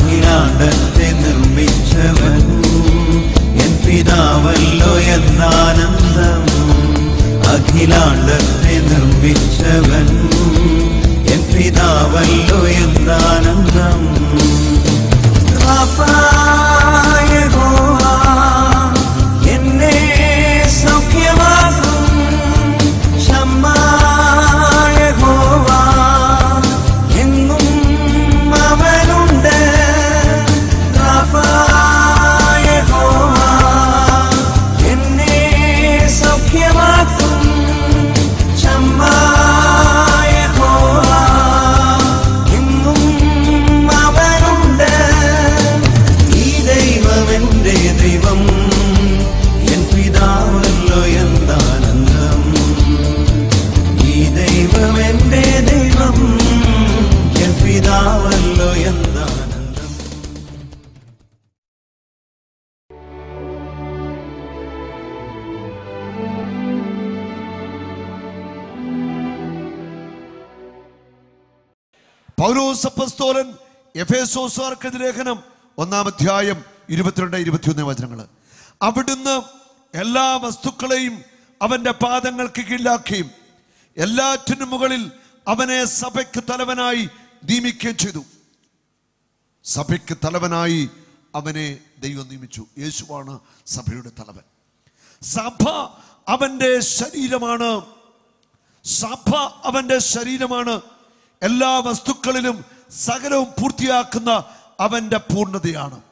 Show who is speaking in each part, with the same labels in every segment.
Speaker 1: അഖിലാണ്ടത്തെ നിർമ്മിച്ചവൻ. N പിതാവല്ലോ എന്നാനന്ദം അഖിലാണ്ടത്തെ നിർമ്മിച്ചവൻ.
Speaker 2: പൗലോസ് അപ്പസ്തോലൻ എഫേസോസാർക്ക് ലേഖനം ഒന്നാം ഇരുപത്തിരണ്ട് ഇരുപത്തിയൊന്ന് വചനങ്ങൾ അവിടുന്ന് എല്ലാ വസ്തുക്കളെയും അവന്റെ പാദങ്ങൾക്ക് കീഴിലാക്കുകയും എല്ലാറ്റിനും മുകളിൽ അവനെ സഭയ്ക്ക് തലവനായി നിയമിക്കുകയും ചെയ്തു. സഭയ്ക്ക് തലവനായി അവനെ ദൈവം നിയമിച്ചു. യേശുവാണ് സഭയുടെ തലവൻ. സഭ അവന്റെ ശരീരമാണ്. സഭ അവന്റെ ശരീരമാണ്. എല്ലാ വസ്തുക്കളിലും സകലവും പൂർത്തിയാക്കുന്ന അവന്റെ പൂർണതയാണ്.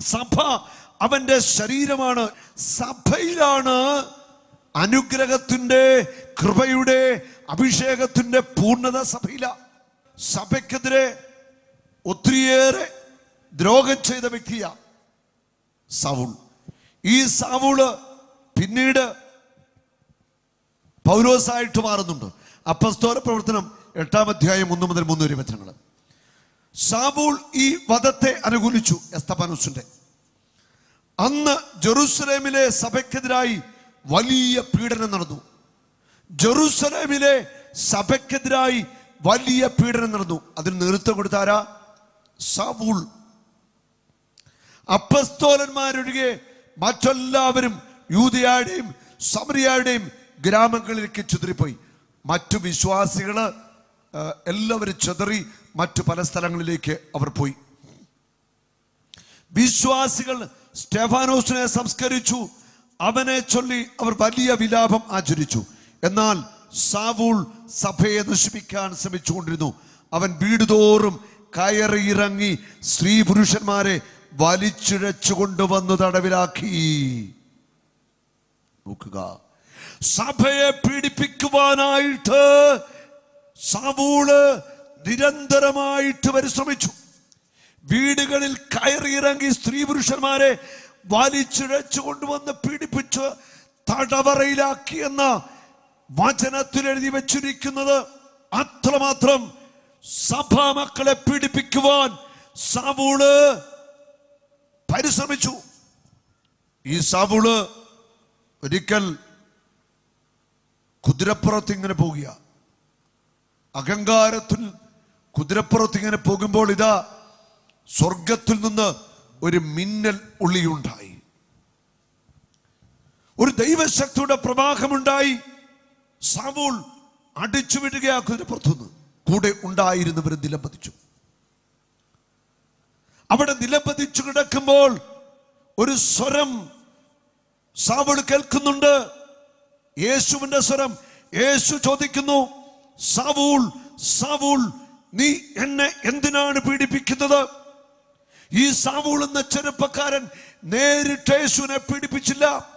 Speaker 2: സഭ അവന്റെ ശരീരമാണ്. സഭയിലാണ് അനുഗ്രഹത്തിന്റെ കൃപയുടെ അഭിഷേകത്തിന്റെ പൂർണത സഭയില. സഭയ്ക്കെതിരെ ഒത്തിരിയേറെ ദ്രോഹം ചെയ്ത വ്യക്തിയ സവുൾ. ഈ സവുൾ പിന്നീട് പൗരോസായിട്ട് മാറുന്നുണ്ട്. അപ്പസ്തോര പ്രവർത്തനം എട്ടാം അധ്യായം ഒന്ന് മുതൽ മൂന്ന് വരെ വചനങ്ങൾ. സാബൂൾ ഈ വധത്തെ അനുകൂലിച്ചു എസ്തപാനോസിന്റെ അന്ന് ജെറുസലേമിലെ സഭയ്ക്കെതിരായി വലിയ പീഡനം നടന്നു. ജെറുസലേമിലെ സഭയ്ക്കെതിരായി വലിയ പീഡനം നടന്നു. അതിന് നേതൃത്വം കൊടുത്താരാ സാബൂൾ അപ്പസ്തോലന്മാരൊഴികെ മറ്റെല്ലാവരും യൂതിയായുടെയും സമരിയായുടെയും ഗ്രാമങ്ങളിലേക്ക് ചുതിരിപ്പോയി മറ്റു വിശ്വാസികൾ എല്ലാവരും ചെതറി മറ്റു പല സ്ഥലങ്ങളിലേക്ക് അവർ പോയി. വിശ്വാസികൾ സ്റ്റെഫാനോസിനെ സംസ്കരിച്ചു. അവനെ ചൊല്ലി അവർ വലിയ വിലാപം ആചരിച്ചു. എന്നാൽ സാവൂൾ സഭയെ നശിപ്പിക്കാൻ ശ്രമിച്ചുകൊണ്ടിരുന്നു. അവൻ വീടുതോറും കയറിയിറങ്ങി സ്ത്രീ പുരുഷന്മാരെ വലിച്ചിഴച്ചു കൊണ്ടുവന്ന് തടവിലാക്കി. നോക്കുക. സഭയെ പീഡിപ്പിക്കുവാനായിട്ട് സാവൂൾ നിരന്തരമായിട്ട് പരിശ്രമിച്ചു. വീടുകളിൽ കയറിയിറങ്ങി സ്ത്രീ പുരുഷന്മാരെ വലിച്ചിഴച്ചു കൊണ്ടുവന്ന് പീഡിപ്പിച്ച് തടവറയിലാക്കി എന്ന വചനത്തിൽ എഴുതി വെച്ചിരിക്കുന്നത് അത്രമാത്രം സഭാ മക്കളെ പീഡിപ്പിക്കുവാൻ സാവൂൾ പരിശ്രമിച്ചു. ഈ സാവൂൾ ഒരിക്കൽ കുതിരപ്പുറത്ത് ഇങ്ങനെ പോകുക. അഹങ്കാരത്തിൽ കുതിരപ്പുറത്ത് ഇങ്ങനെ പോകുമ്പോൾ ഇതാ സ്വർഗത്തിൽ നിന്ന് ഒരു മിന്നൽ ഉള്ളിയുണ്ടായി. ഒരു ദൈവശക്തിയുടെ പ്രവാഹമുണ്ടായി. സാമൂൾ അടിച്ചു വിടുകയാ കുതിരപ്പുറത്തുനിന്ന്. കൂടെ ഉണ്ടായിരുന്നവർ നിലംപതിച്ചു. അവിടെ നിലംപതിച്ചു കിടക്കുമ്പോൾ ഒരു സ്വരം സാവൾ കേൾക്കുന്നുണ്ട്. യേശുവിന്റെ സ്വരം. യേശു ചോദിക്കുന്നു സാവൂൾ സാവൂൾ നീ എന്നെ എന്തിനാണ് പീഡിപ്പിക്കുന്നത്? ഈ സാവൂൾ എന്ന ചെറുപ്പക്കാരൻ നേരിട്ട് യേശുവിനെ പീഡിപ്പിച്ചില്ല.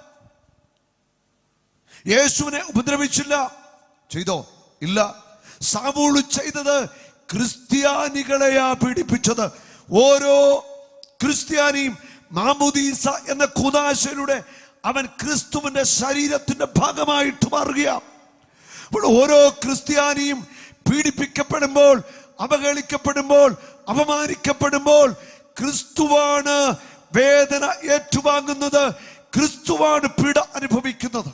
Speaker 2: യേശുവിനെ ഉപദ്രവിച്ചില്ല. ചെയ്തോ? ഇല്ല. സാവൂൾ ചെയ്തത് ക്രിസ്ത്യാനികളെയാ പീഡിപ്പിച്ചത്. ഓരോ ക്രിസ്ത്യാനിയും മാമുദീസ എന്ന കുനാശയിലൂടെ അവൻ ക്രിസ്തുവിന്റെ ശരീരത്തിന്റെ ഭാഗമായിട്ട് മാറുകയാണ്. അപ്പോൾ ഓരോ ക്രിസ്ത്യാനിയും പീഡിപ്പിക്കപ്പെടുമ്പോൾ അവഹേളിക്കപ്പെടുമ്പോൾ അപമാനിക്കപ്പെടുമ്പോൾ ക്രിസ്തുവാണ് വേദന ഏറ്റുവാങ്ങുന്നത്. ക്രിസ്തുവാണ് പീഡ അനുഭവിക്കുന്നത്.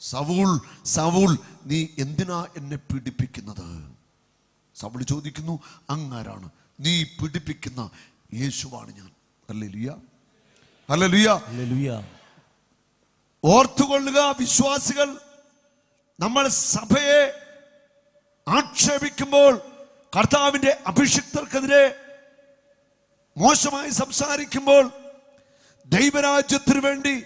Speaker 2: സവൂൾ സവൂൾ നീ എന്തിനാ എന്നെ പീഡിപ്പിക്കുന്നത്? സവൂൾ ചോദിക്കുന്നു അങ്ങാരാണ്? നീ പീഡിപ്പിക്കുന്ന യേശുവാണ് ഞാൻ. ഹല്ലേലൂയ ഹല്ലേലൂയ
Speaker 3: ഹല്ലേലൂയ
Speaker 2: ഓർത്തുകൊള്ളുക വിശ്വാസികൾ. നമ്മൾ സഭയെ ആക്ഷേപിക്കുമ്പോൾ കർത്താവിന്റെ അഭിഷിക്തർക്കെതിരെ മോശമായി സംസാരിക്കുമ്പോൾ ദൈവരാജ്യത്തിനു വേണ്ടി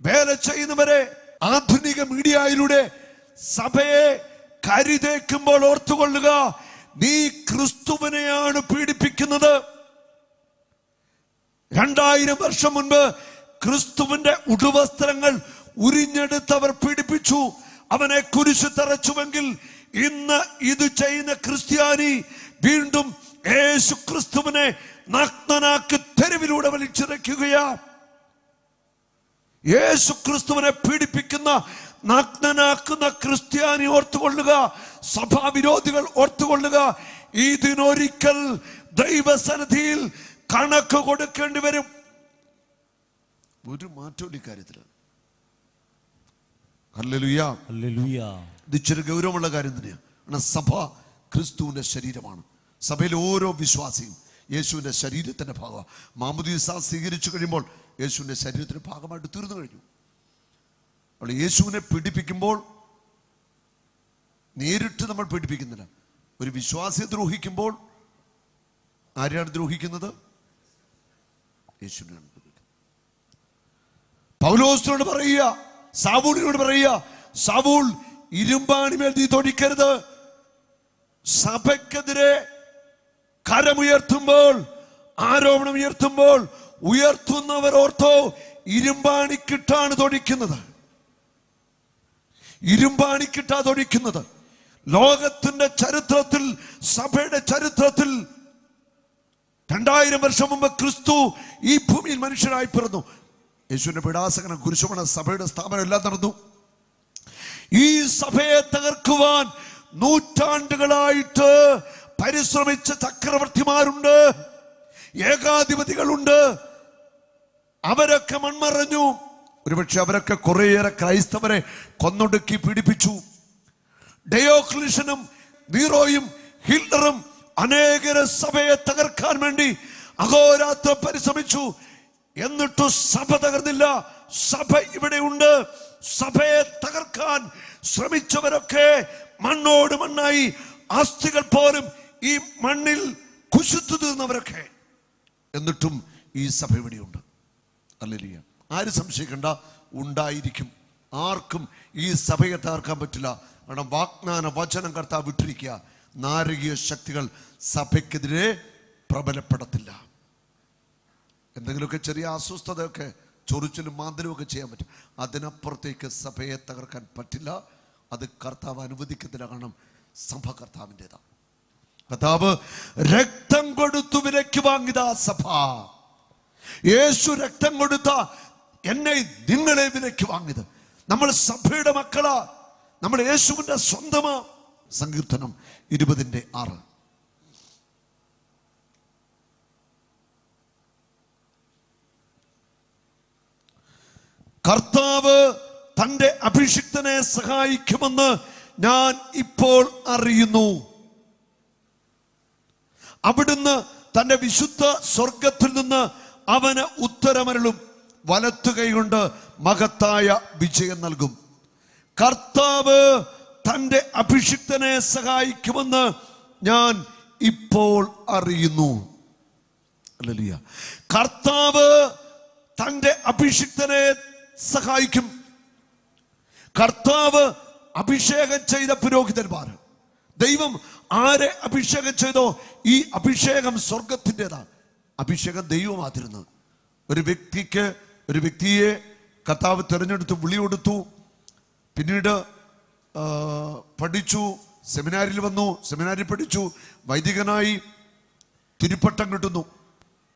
Speaker 2: വേല ചെയ്യുന്നവരെ ആധുനിക മീഡിയയിലൂടെ സഭയെ കരുതേക്കുമ്പോൾ ഓർത്തുകൊള്ളുക നീ ക്രിസ്തുവിനെയാണ് പീഡിപ്പിക്കുന്നത്. രണ്ടായിരം വർഷം മുൻപ് ക്രിസ്തുവിന്റെ ഉടുവസ്ത്രങ്ങൾ ഉരിഞ്ഞെടുത്തവർ പീഡിപ്പിച്ചു. അവനെ കുരിശു തറച്ചുവെങ്കിൽ ഇന്ന് ഇത് ചെയ്യുന്ന ക്രിസ്ത്യാനി വീണ്ടും യേശു ക്രിസ്തുവിനെ നഗ്നനാക്കി തെരുവിലൂടെ വലിച്ചിറക്കുകയാ. യേശു ക്രിസ്തുവിനെ പീഡിപ്പിക്കുന്ന നഗ്നനാക്കുന്ന ക്രിസ്ത്യാനി ഓർത്തുകൊള്ളുക സഭാവിരോധികൾ ഓർത്തുകൊള്ളുക. ഇതിനൊരിക്കൽ ദൈവസന്നിധിയിൽ കണക്ക് കൊടുക്കേണ്ടി വരും. ഒരു മാറ്റവും ഇക്കാര്യത്തിൽ ഇത് ഇച്ചിരി ഗൗരവമുള്ള കാര്യം തന്നെയാണ് സഭ ക്രിസ്തുവിന്റെ ശരീരമാണ്. സഭയിൽ ഓരോ വിശ്വാസിയും യേശുവിന്റെ ശരീരത്തിന്റെ ഭാഗമാണ്. മാമുദീസ സ്വീകരിച്ചു കഴിയുമ്പോൾ യേശുവിന്റെ ശരീരത്തിന്റെ ഭാഗമായിട്ട് തീർന്നു കഴിഞ്ഞു. അപ്പോൾ യേശുവിനെ പീഡിപ്പിക്കുമ്പോൾ നേരിട്ട് നമ്മൾ പീഡിപ്പിക്കുന്നില്ല. ഒരു വിശ്വാസിയെ ദ്രോഹിക്കുമ്പോൾ ആരെയാണ് ദ്രോഹിക്കുന്നത്? ദ്രോഹിക്കുന്നത് പൗലോസിനോട് പറയുക സാവൂളിനോട് പറയുക സാവൂൾ ഇരുമ്പാണിമേൽ നീ തൊടിക്കരുത്. സഭയ്ക്കെതിരെ കരമുയർത്തുമ്പോൾ ആരോപണം ഉയർത്തുമ്പോൾ ഉയർത്തുന്നവർ ഓർത്തോ ഇരുമ്പാണിക്കിട്ടാണ് തൊടിക്കുന്നത്. ഇരുമ്പാണിക്കിട്ടാ തൊടിക്കുന്നത്. ലോകത്തിന്റെ ചരിത്രത്തിൽ സഭയുടെ ചരിത്രത്തിൽ രണ്ടായിരം വർഷം മുമ്പ് ക്രിസ്തു ഈ ഭൂമിയിൽ മനുഷ്യനായി പിറന്നു. യേശുവിന്റെ പിടാസകനം കുരിശുമണ സഭയുടെ സ്ഥാപനം എല്ലാം നടന്നു. ഈ സഭയെ തകർക്കുവാൻ നൂറ്റാണ്ടുകളായിട്ട് പരിശ്രമിച്ച ചക്രവർത്തിമാരുണ്ട് ഏകാധിപതികളുണ്ട്. അവരൊക്കെ മൺമറഞ്ഞു. ഒരുപക്ഷെ അവരൊക്കെ കുറേയേറെ ക്രൈസ്തവരെ കൊന്നൊടുക്കി പീഡിപ്പിച്ചു. ഡയോക്ലിഷനും നീറോയും ഹിറ്റ്ലറും അനേകര സഭയെ തകർക്കാൻ വേണ്ടി അഹോരാത്രം പരിശ്രമിച്ചു. എന്നിട്ടു സഭ തകർന്നില്ല. സഭ ഇവിടെ ഉണ്ട്. സഭയെ തകർക്കാൻ ശ്രമിച്ചവരൊക്കെ മണ്ണോട് മണ്ണായി അസ്ഥികൾ പോലും ഈ മണ്ണിൽ കുശുത്തു തീർന്നവരൊക്കെ. എന്നിട്ടും ഈ സഭ ഇവിടെയുണ്ട് അല്ലിയ ആര് സംശയിക്കണ്ട? ഉണ്ടായിരിക്കും. ആർക്കും ഈ സഭയെ തകർക്കാൻ പറ്റില്ല. കാരണം വാഗ്ദാന വചനം കർത്താവ് വിട്ടിരിക്കുക. നാരകീയ ശക്തികൾ സഭയ്ക്കെതിരെ പ്രബലപ്പെടത്തില്ല. എന്തെങ്കിലുമൊക്കെ ചെറിയ അസ്വസ്ഥതയൊക്കെ ചൊറിച്ചിലും മാന്തലുമൊക്കെ ചെയ്യാൻ പറ്റും. അതിനപ്പുറത്തേക്ക് സഭയെ തകർക്കാൻ പറ്റില്ല. അത് കർത്താവ് അനുവദിക്കത്തില്ല കാരണം സഭ കർത്താവിന്റെതാണ് കർത്താവ് രക്തം കൊടുത്തു വിലയ്ക്ക് വാങ്ങിതാ സഭ. യേശു രക്തം കൊടുത്ത എന്നെ നിങ്ങളെ വിലയ്ക്ക് വാങ്ങിയത്. നമ്മൾ സഭയുടെ മക്കളാ. നമ്മൾ യേശുവിന്റെ സ്വന്തമാ. സങ്കീർത്തനം ഇരുപതിന്റെ ആറ്. കർത്താവ് തന്റെ അഭിഷിക്തനെ സഹായിക്കുമെന്ന് ഞാൻ ഇപ്പോൾ അറിയുന്നു. അവിടുന്ന് തന്റെ വിശുദ്ധ സ്വർഗത്തിൽ നിന്ന് അവന് ഉത്തരമരളും വലത്തു കൈകൊണ്ട് മഹത്തായ വിജയം നൽകും. കർത്താവ് തന്റെ അഭിഷിക്തനെ സഹായിക്കുമെന്ന് ഞാൻ ഇപ്പോൾ അറിയുന്നു. കർത്താവ് തന്റെ അഭിഷിക്തനെ സഹായിക്കും. കർത്താവ് അഭിഷേകം ചെയ്ത പുരോഹിതന്മാർ. ദൈവം ആരെ അഭിഷേകം ചെയ്തോ ഈ അഭിഷേകം സ്വർഗത്തിന്റെതാണ് അഭിഷേകം ദൈവമാതിരുന്നത് ഒരു വ്യക്തിക്ക് ഒരു വ്യക്തിയെ കർത്താവ് തിരഞ്ഞെടുത്ത് വിളി കൊടുത്തു. പിന്നീട് പഠിച്ചു സെമിനാരിൽ വന്നു. സെമിനാരിൽ പഠിച്ചു. വൈദികനായി തിരുപ്പട്ടം കിട്ടുന്നു.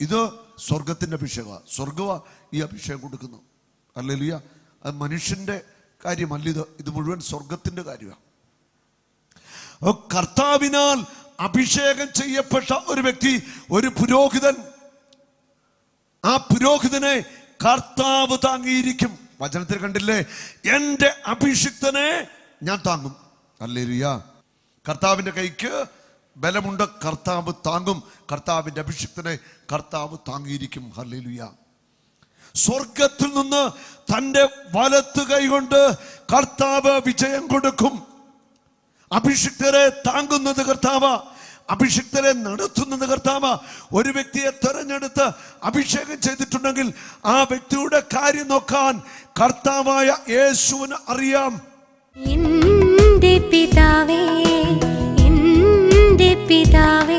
Speaker 2: ഇത് സ്വർഗത്തിന്റെ അഭിഷേകമാണ് സ്വർഗമാണ് ഈ അഭിഷേകം കൊടുക്കുന്നു. അല്ലെലിയ. അത് മനുഷ്യന്റെ കാര്യമല്ല ഇത്. ഇത് മുഴുവൻ സ്വർഗത്തിന്റെ കാര്യമാണ്. കർത്താവിനാൽ അഭിഷേകം ചെയ്യപ്പെട്ട ഒരു വ്യക്തി ഒരു പുരോഹിതൻ ആ പുരോഹിതനെ കർത്താവ് താങ്ങിയിരിക്കും. വചനത്തിൽ കണ്ടില്ലേ? എന്റെ അഭിഷിക്തനെ ഞാൻ താങ്ങും. അല്ലേലുയ. കർത്താവിന്റെ കൈക്ക് ബലമുണ്ട് കർത്താവ് താങ്ങും. കർത്താവിന്റെ അഭിഷിക്തനെ കർത്താവ് താങ്ങിയിരിക്കും. ഹല്ലേലുയ. സ്വർഗത്തിൽ നിന്ന് തന്റെ വലത്ത് കൈകൊണ്ട് കർത്താവ് വിജയം കൊടുക്കും. അഭിഷിക്തരെ താങ്ങുന്നത് കർത്താവ. അഭിഷിക്തരെ നടത്തുന്നത് കർത്താവ. ഒരു വ്യക്തിയെ തെരഞ്ഞെടുത്ത് അഭിഷേകം ചെയ്തിട്ടുണ്ടെങ്കിൽ ആ വ്യക്തിയുടെ കാര്യം നോക്കാൻ കർത്താവായ യേശുവിന് അറിയാം.
Speaker 3: എന്റെ പിതാവേ പിതാവേ